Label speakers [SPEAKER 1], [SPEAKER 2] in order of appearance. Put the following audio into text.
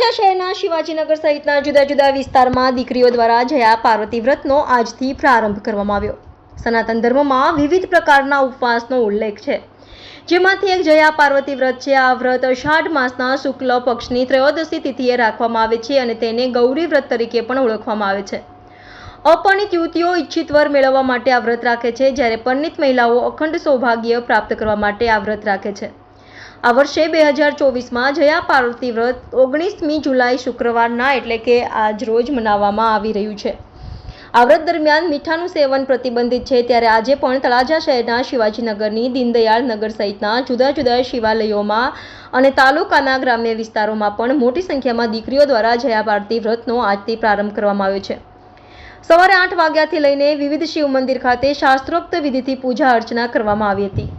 [SPEAKER 1] તળાજા શહેરના શિવાજીનગર સહિતના જુદા જુદા વિસ્તારમાં દીકરીઓ દ્વારા જયા પાર્વતી વ્રતનો આજથી પ્રારંભ કરવામાં આવ્યો. સનાતન ધર્મમાં વિવિધ પ્રકારના ઉપવાસનો ઉલ્લેખ છે. જેમાંથી એક જયા પાર્વતી વ્રત છે. આ વ્રત અષાઢ માસના શુક્લ પક્ષની ત્રયોદશી તિથિએ રાખવામાં આવે છે અને તેને ગૌરી વ્રત તરીકે પણ ઓળખવામાં આવે છે. અપરિણિત યુવતીઓ ઈચ્છિત વર મેળવવા માટે આ વ્રત રાખે છે. જ્યારે પરિણિત મહિલાઓ અખંડ સૌભાગ્ય પ્રાપ્ત કરવા માટે આ વ્રત રાખે છે. આ વર્ષે બે હજાર ચોવીસમાં જયા પાર્વતી વ્રત ઓગણીસમી જુલાઈ શુક્રવારના એટલે કે આજ રોજ મનાવવામાં આવી રહ્યું છે. આ વ્રત દરમિયાન મીઠાનું સેવન પ્રતિબંધિત છે ત્યારે આજે પણ તળાજા શહેરના શિવાજીનગરની દીનદયાળ નગર સહિતના જુદા જુદા શિવાલયોમાં અને તાલુકાના ગ્રામ્ય વિસ્તારોમાં પણ મોટી સંખ્યામાં દીકરીઓ દ્વારા જયા પાર્વતી વ્રતનો આજથી પ્રારંભ કરવામાં આવ્યો છે. સવારે આઠ વાગ્યાથી લઈને વિવિધ શિવ મંદિર ખાતે શાસ્ત્રોક્ત વિધિથી પૂજા અર્ચના કરવામાં આવી હતી.